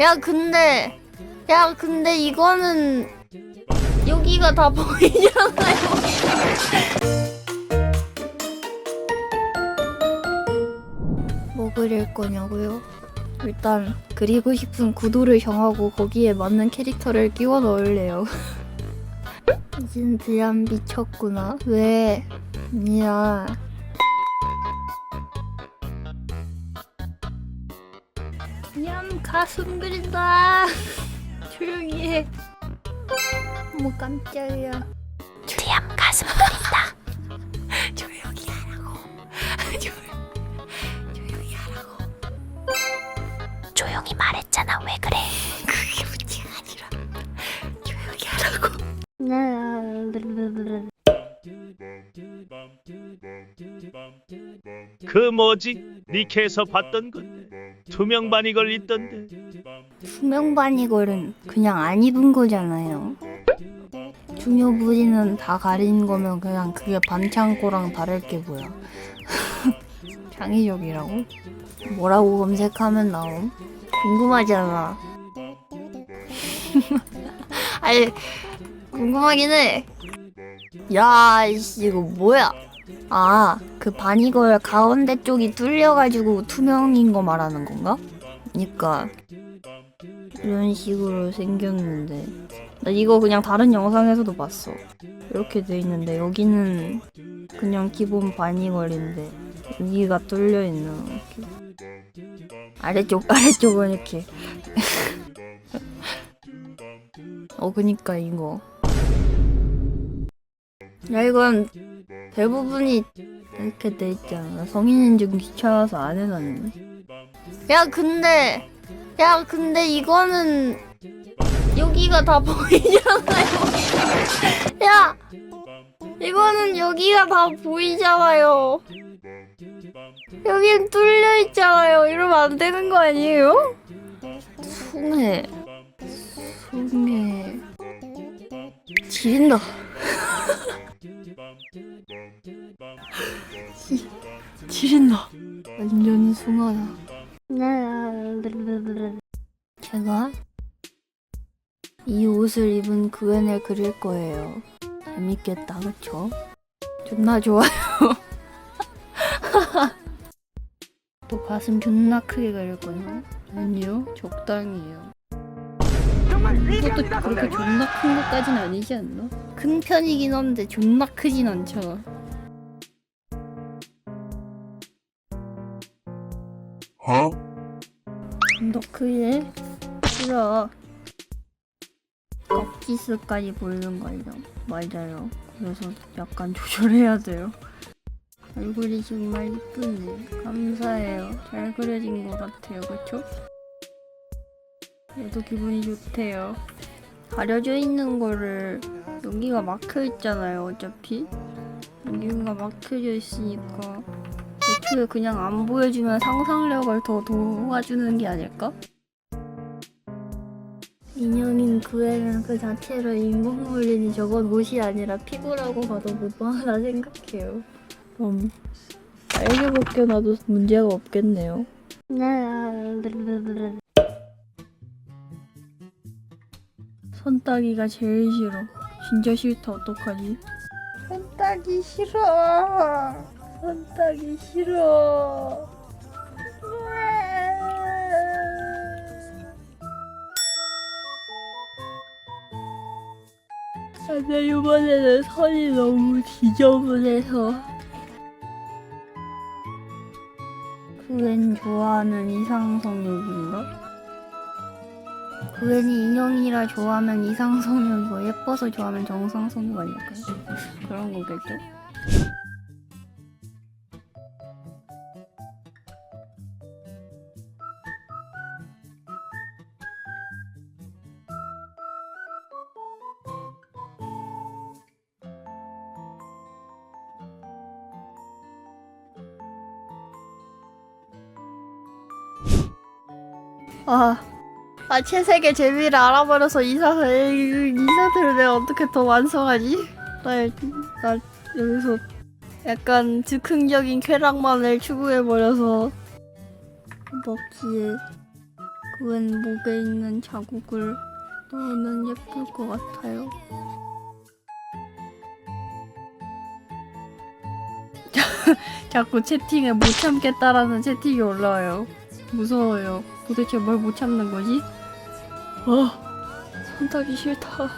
야 근데 야 근데 이거는 여기가 다 보이잖아요. 뭐 그릴 거냐고요? 일단 그리고 싶은 구도를 정하고 거기에 맞는 캐릭터를 끼워 넣을래요. 진짜 미쳤구나. 왜? 미안. 얌 가슴 그린다. 조용히 해. 어머 깜짝이야. 얌 가슴 그린다. 조용히 하라고. 조용, 조용히 하라고. 조용히 말했잖아. 왜 그래? 그게 문제가 아니라 조용히 하라고. 그 뭐지? 니케에서 봤던 건데 투명 바니걸 있던데 투명 바니걸은 그냥 안 입은 거잖아요. 중요 부위는 다 가린 거면 그냥 그게 반창고랑 다를 게 뭐야. 창의적이라고? 뭐라고 검색하면 나옴? 궁금하잖아. 아니 궁금하긴 해. 야, 이씨 이거 뭐야? 아, 그 바니걸 가운데 쪽이 뚫려가지고 투명인 거 말하는 건가? 그니까 이런 식으로 생겼는데 나 이거 그냥 다른 영상에서도 봤어. 이렇게 돼 있는데 여기는 그냥 기본 바니걸인데 여기가 뚫려 있는 이렇게. 아래쪽 아래쪽은 이렇게. 어 그니까 이거. 야 이건 대부분이 이렇게 돼 있잖아. 성인인 좀 귀찮아서 안 해놨네. 야 근데 야 근데 이거는 여기가 다 보이잖아요. 야 이거는 여기가 다 보이잖아요. 여긴 뚫려 있잖아요. 이러면 안 되는 거 아니에요? 숭해 숭해 지린다. 지린다. 완전 숭하다. 제가 이 옷을 입은 그웬을 그릴 거예요. 재밌겠다, 그쵸? 존나 좋아요. 또 가슴 존나 크게 그릴 거예요. 아니요, 적당히요. 이것도 그렇게 존나 큰 것까진 아니지 않나? 큰 편이긴 한데 존나 크진 않잖아. 좀더 크게 싫어. 깍지스까지 보이는 거예요 맞아요. 그래서 약간 조절해야 돼요. 얼굴이 정말 이쁘네. 감사해요. 잘 그려진 것 같아요. 그쵸? 얘도 기분이 좋대요. 가려져 있는 거를 여기가 막혀 있잖아요 어차피. 여기가 막혀져 있으니까 애초에 그냥 안 보여주면 상상력을 더 도와주는 게 아닐까? 인형인 그애는 그 자체로 인공물이니 저건 옷이 아니라 피부라고 봐도 무방하다 생각해요. 그럼 빨개 벗겨놔도 문제가 없겠네요. 손 따기가 제일 싫어. 진짜 싫다 어떡하지? 손 따기 싫어. 손 따기 싫어. 근데 이번에는 선이 너무 지저분해서 그웬 좋아하는 이상성욕인가? 그웬이 인형이라 좋아하면 이상성욕이고 예뻐서 좋아하면 정상성욕 아닐까요? 그런 거겠죠? 아, 아 채색의 재미를 알아버려서 이사서 이사들을 내가 어떻게 더 완성하지? 나, 나 여기서 약간 즉흥적인 쾌락만을 추구해버려서 넣기에 그왼 목에 있는 자국을 넣으면 예쁠 것 같아요. 자꾸 채팅에 못 참겠다라는 채팅이 올라와요. 무서워요. 도대체 뭘 못 참는 거지? 어, 손 따기 싫다.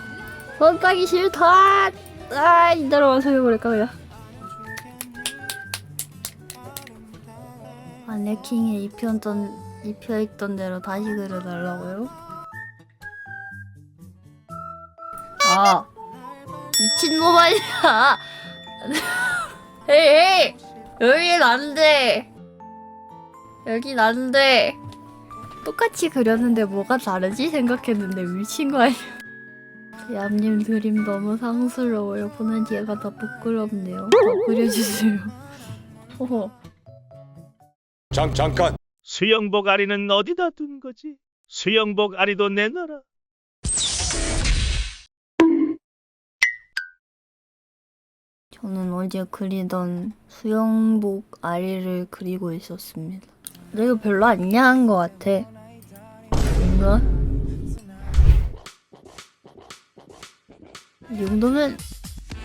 손 따기 싫다. 아, 이대로 소용버릴까 그냥. 아네킹에 입혔던 입혀있던 대로 다시 그려달라고요? 아 미친놈 아니야! 에이, 여긴 안 돼 여긴 안돼 똑같이 그렸는데 뭐가 다르지 생각했는데 미친 거 아니야 얌님 그림 너무 상스러워요 보는 제가 더 부끄럽네요 더 그려주세요 허허 잠, 잠깐. 수영복 아리는 어디다 둔 거지? 수영복 아리도 내놔라. 저는 어제 그리던 수영복 아리를 그리고 있었습니다. 내가 별로 안 야한 것 같아. 뭔가? 이 정도면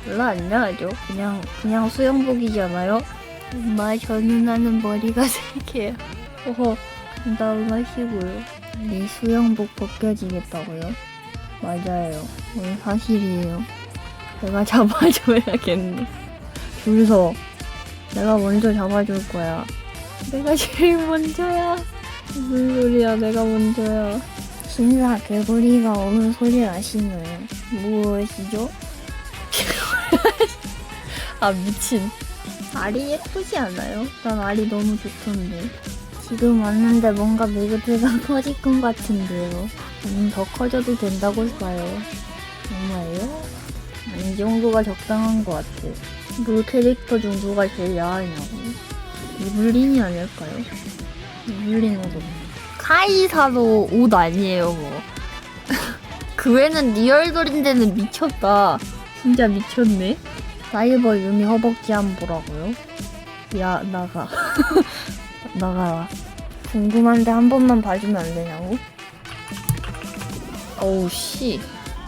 별로 안 야하죠. 그냥 그냥 수영복이잖아요. 엄마 저는 하는 머리가 세 개야. 어허, 감당 하시고요. 이 수영복 벗겨지겠다고요? 맞아요. 이건 사실이에요. 내가 잡아줘야겠네. 줄 서. 내가 먼저 잡아줄 거야. 내가 제일 먼저야. 무슨 소리야, 내가 먼저야. 신사 개구리가 오는 소리를 아시나요? 무엇이죠? 아, 미친. 알이 예쁘지 않아요? 난 알이 너무 좋던데. 지금 왔는데 뭔가 매그트가 커질 것 같은데요. 음, 더 커져도 된다고 봐요. 정말요? 이 정도가 적당한 것 같아. 그 캐릭터 중 누가 제일 야하냐고. 이블린이 아닐까요? 이블린 옷. 카이사도 옷 아니에요, 뭐. 그 외는 리얼돌인데는 미쳤다. 진짜 미쳤네. 사이버 유미 허벅지 한 보라고요? 야, 나가. 나가라. 궁금한데 한 번만 봐주면 안 되냐고? 어우, 씨.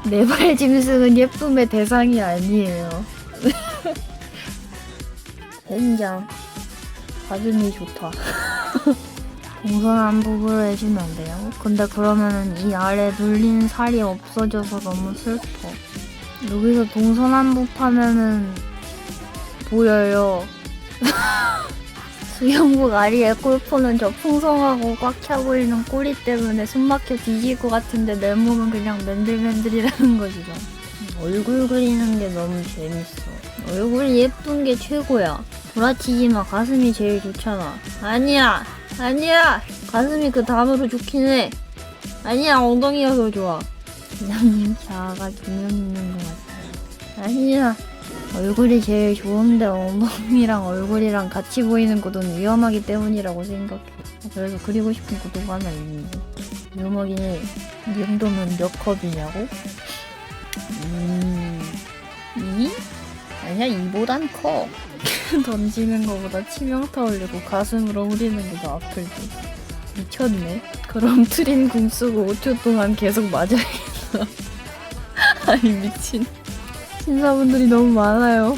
내발 짐승은 예쁨의 대상이 아니에요. 젠장. 가슴이 좋다. 동선 부분을 해주면 안 돼요? 근데 그러면은 이 아래 눌린 살이 없어져서 너무 슬퍼. 여기서 동서남북 하면은 보여요. 수영복 아리의 골프는 저 풍성하고 꽉 차 보이는 꼬리 때문에 숨막혀 뒤질 것 같은데 내 몸은 그냥 맨들맨들이라는 거지죠. 얼굴 그리는 게 너무 재밌어. 얼굴이 예쁜 게 최고야. 구라치지 마. 가슴이 제일 좋잖아. 아니야. 아니야. 가슴이 그 다음으로 좋긴 해. 아니야. 엉덩이가 더 좋아. 부장님 자아가 두명 있는 것 같아. 아니야. 얼굴이 제일 좋은데 엉덩이랑 얼굴이랑 같이 보이는 것은 위험하기 때문이라고 생각해. 그래서 그리고 싶은 구도가 하나 있는데. 해. 이 정도면 몇 컵이냐고? 음, 이? 아니야, 이보단 커. 던지는 것보다 치명타 올리고 가슴으로 후리는 게 더 아플지. 미쳤네. 그럼 트린 궁 쓰고 5초 동안 계속 맞아야겠다. 아니, 미친. 신사분들이 너무 많아요.